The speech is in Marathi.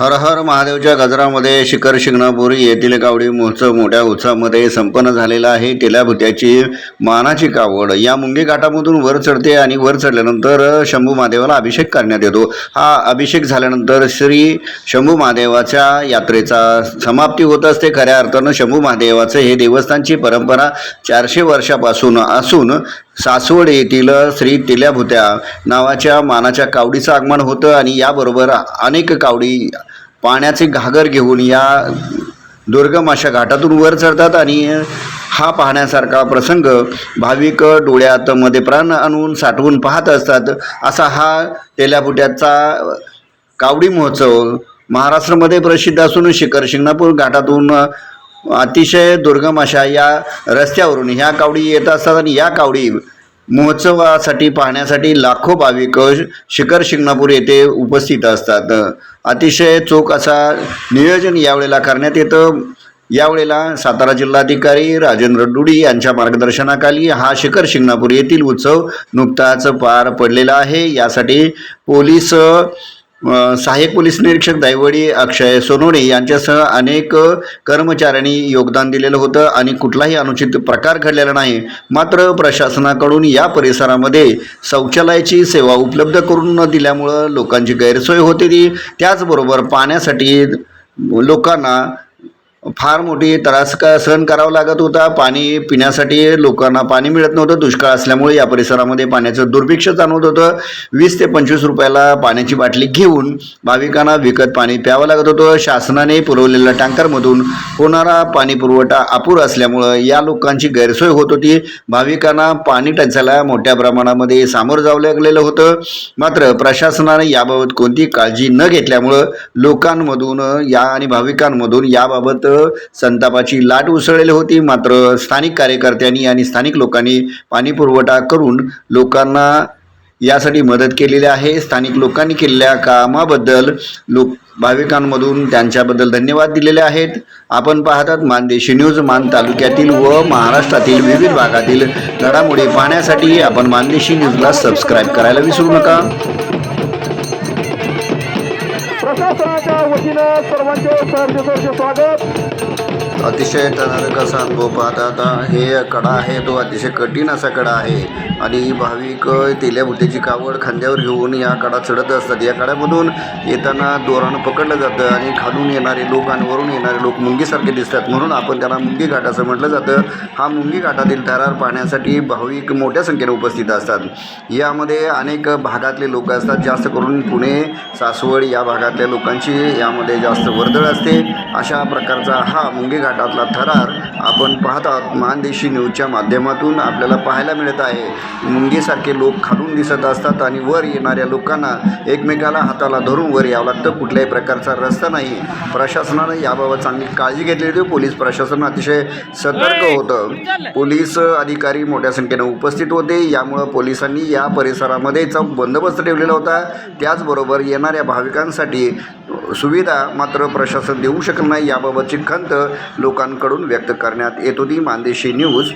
हर हर महादेवच्या गजरामध्ये शिखर शिंगणापुरी येथील कावडी महोत्सव मोठ्या उत्साहामध्ये संपन्न झालेला आहे. टेल्याभुत्याची मानाची कावड या मुंगे घाटामधून वर चढते आणि वर चढल्यानंतर शंभू महादेवाला अभिषेक करण्यात येतो. हा अभिषेक झाल्यानंतर श्री शंभू महादेवाच्या यात्रेचा समाप्ती होत असते. खऱ्या अर्थानं शंभू महादेवाचं हे देवस्थानची परंपरा चारशे वर्षापासून असून सासवड येथील श्री टिल्याभुत्या नावाच्या मानाच्या कावडीचं आगमन होतं आणि याबरोबर अनेक कावडी पाण्याचे घागर घेऊन या दुर्गम अशा घाटातून वर चढतात आणि हा पाहण्यासारखा प्रसंग भाविक डोळ्यात मध्ये प्राण आणून साठवून पाहत असतात. असा हा तेल्यापुट्याचा कावडी महोत्सव महाराष्ट्रामध्ये प्रसिद्ध असून शिखर शिंगणापूर घाटातून अतिशय दुर्गम अशा या रस्त्यावरून ह्या कावडी येत असतात आणि या कावडी महोत्सवासाठी पाहण्यासाठी लाखो भाविक शिखर शिंगणापूर येथे उपस्थित असतात. अतिशय चोख असा नियोजन यावेळेला करण्यात येतं. यावेळेला सातारा जिल्हाधिकारी राजेंद्र डुडी यांच्या मार्गदर्शनाखाली हा शिखर शिंगणापूर येथील उत्सव नुकताच पार पडलेला आहे. यासाठी पोलीस सहाय्यक पोलीस निरीक्षक दायवडी अक्षय सोनोणे यांच्यासह अनेक कर्मचाऱ्यांनी योगदान दिलेलं होतं आणि कुठलाही अनुचित प्रकार घडलेला नाही. मात्र प्रशासनाकडून या परिसरामध्ये शौचालयाची सेवा उपलब्ध करून न दिल्यामुळं लोकांची गैरसोय होते ती त्याचबरोबर पाण्यासाठी लोकांना फार मोठी त्रास का सहन करावा लागत होता. पाणी पिण्यासाठी लोकांना पाणी मिळत नव्हतं. दुष्काळ असल्यामुळे या परिसरामध्ये पाण्याचं दुर्भिक्ष जाणवत होतं. वीस ते पंचवीस रुपयाला पाण्याची बाटली घेऊन भाविकांना विकत पाणी प्यावं लागत होतं. शासनाने पुरवलेल्या टँकरमधून होणारा पाणी पुरवठा अपूर असल्यामुळं या लोकांची गैरसोय होत होती. भाविकांना पाणी टंचायला मोठ्या प्रमाणामध्ये सामोरं जावं लागलेलं होतं. मात्र प्रशासनाने याबाबत कोणती काळजी न घेतल्यामुळं लोकांमधून या आणि भाविकांमधून याबाबत संतापाची लाट उसळलेली होती. मात्र स्थानिक कार्यकर्त्यांनी आणि स्थानिक लोकांनी पाणीपुरवठा करून लोकांना यासाठी मदत केलेली आहे. स्थानिक लोकांनी केलेल्या कामाबद्दल लोक भाविकांमधून त्यांच्याबद्दल धन्यवाद दिलेले आहेत. आपण पाहतात मानदेशी न्यूज मान तालुक्यातील व महाराष्ट्रातील विविध भागातील घडामोडी पाहण्यासाठी आपण मानदेशी न्यूजला सबस्क्राईब करायला विसरू नका. प्रशासनाच्या वतीनं सर्वांचे सहर्ष स्वागत. अतिशय थरारक असा अनुभव पाहता आता हे कडा आहे तो अतिशय कठीण असा कडा आहे. आणि भाविक तेल्याबुट्याची कावड खांद्यावर घेऊन या कडा चढत असतात. या कड्यामधून येताना दोरानं पकडलं जातं आणि खालून येणारे लोक आणि वरून येणारे लोक मुंगीसारखे दिसतात. म्हणून आपण त्याला मुंगी घाट असं म्हटलं जातं. हा मुंगी घाटातील थरार पाहण्यासाठी भाविक मोठ्या संख्येने उपस्थित असतात. यामध्ये अनेक भागातले लोक असतात. जास्त करून पुणे सासवड या भागातल्या लोकांची यामध्ये जास्त वर्दळ असते. अशा प्रकारचा हा मुंगी घाटातला थरार आपण पाहत आहोत मानदेशी न्यूजच्या माध्यमातून आपल्याला पाहायला मिळत आहे. मुंगीसारखे लोक खालून दिसत असतात आणि वर येणाऱ्या लोकांना एकमेकाला हाताला धरून वर यावं लागतं. कुठल्याही प्रकारचा रस्ता नाही. प्रशासनानं याबाबत चांगली काळजी घेतलेली होती. पोलीस प्रशासन अतिशय सतर्क होतं. पोलीस अधिकारी मोठ्या संख्येनं उपस्थित होते. यामुळं पोलिसांनी या परिसरामध्ये चौक बंदोबस्त ठेवलेला होता. त्याचबरोबर येणाऱ्या भाविकांसाठी सुविधा मात्र प्रशासन देऊ शकलं नाही. याबाबतची खंत लोकांकडून व्यक्त करण्यात येत होती. मानदेशी न्यूज